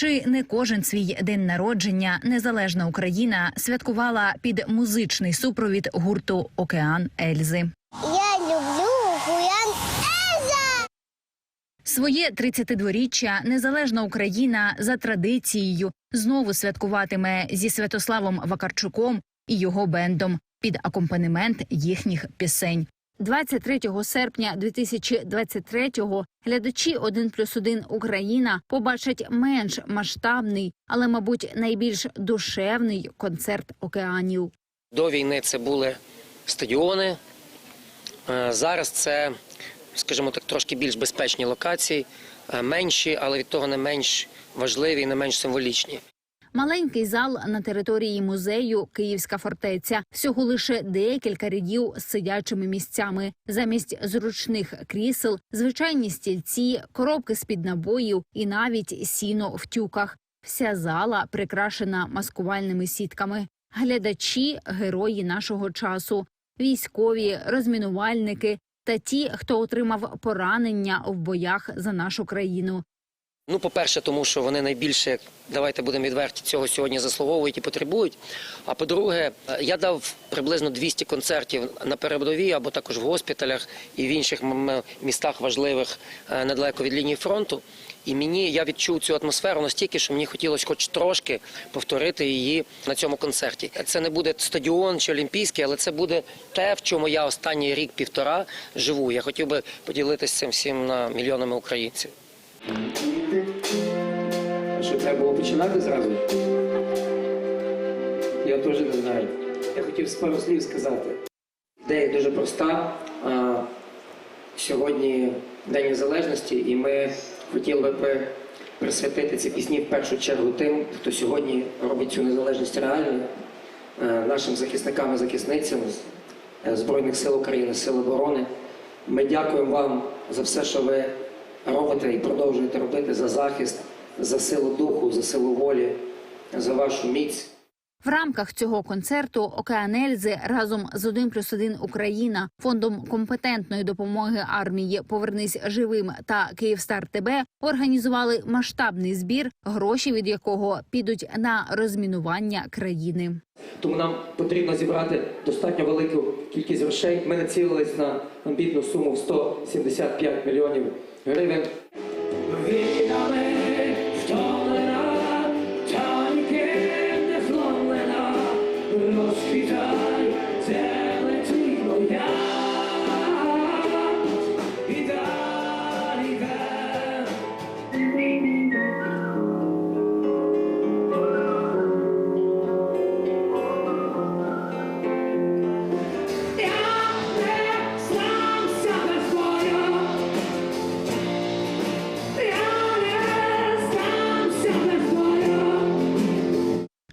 Чи не кожен свій день народження незалежна Україна святкувала під музичний супровід гурту Океан Ельзи? Я люблю Гуян Ельза! Своє 32-річчя незалежна Україна за традицією знову святкуватиме зі Святославом Вакарчуком і його бендом під акомпанемент їхніх пісень. 23 серпня 2023-го глядачі 1 плюс 1 Україна побачать менш масштабний, але, мабуть, найбільш душевний концерт океанів. До війни це були стадіони. Е, Зараз це, скажімо так, трошки більш безпечні локації, е, менші, але від того не менш важливі і не менш символічні. Маленький зал на території музею Київська фортеця. Всього лише декілька рядів з сидячими місцями. Замість зручних крісел, звичайні стільці, коробки з під набоїв і навіть сіно в тюках. Вся зала прикрашена маскувальними сітками. Глядачі герої нашого часу, військові, розмінувальники та ті, хто отримав поранення в боях за нашу країну. Ну, по-перше, тому що вони найбільше, давайте будемо відверті, цього сьогодні заслуговують і потребують. А по-друге, е, я дав приблизно 200 концертів на передовій або також в госпіталях і в інших містах важливих е, недалеко від лінії фронту. І мені я відчув цю атмосферу настільки, що мені хотілося хоч трошки повторити її на цьому концерті. Це не буде стадіон чи олімпійський, але це буде те, в чому я останній рік-півтора живу. Я хотів би поділитися цим всім на мільйонами українців. Треба було починати зразу? Я теж не знаю. Я хотів з пару слів сказати. Ідея дуже проста. Сьогодні День Незалежності, і ми хотіли би присвятити ці пісні в першу чергу тим, хто сьогодні робить цю незалежність реальною, нашим захисникам і захисницям е, Збройних сил України, Сил оборони. Ми дякуємо вам за все, що ви робите і продовжуєте робити за захист, за силу духу, за силу волі, за вашу міць. В рамках цього концерту Океан Ельзи разом з 1 плюс 1 Україна, фондом компетентної допомоги армії Повернись живим та Київстар ТБ організували масштабний збір, гроші від якого підуть на розмінування країни. Тому нам потрібно зібрати достатньо велику кількість грошей. Ми націлились на амбітну суму в 175 мільйонів гривень.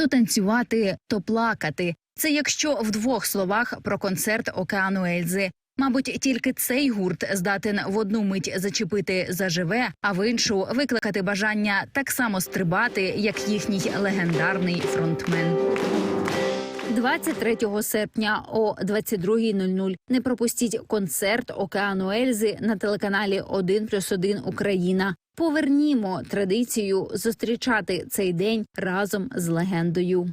То танцювати, то плакати. Це якщо в двох словах про концерт Океану Ельзи. Мабуть, тільки цей гурт здатен в одну мить зачепити заживе, а в іншу викликати бажання так само стрибати, як їхній легендарний фронтмен. 23 серпня о 22.00 не пропустіть концерт Океану Ельзи на телеканалі 1 плюс 1 Україна. Повернімо традицію зустрічати цей день разом з легендою.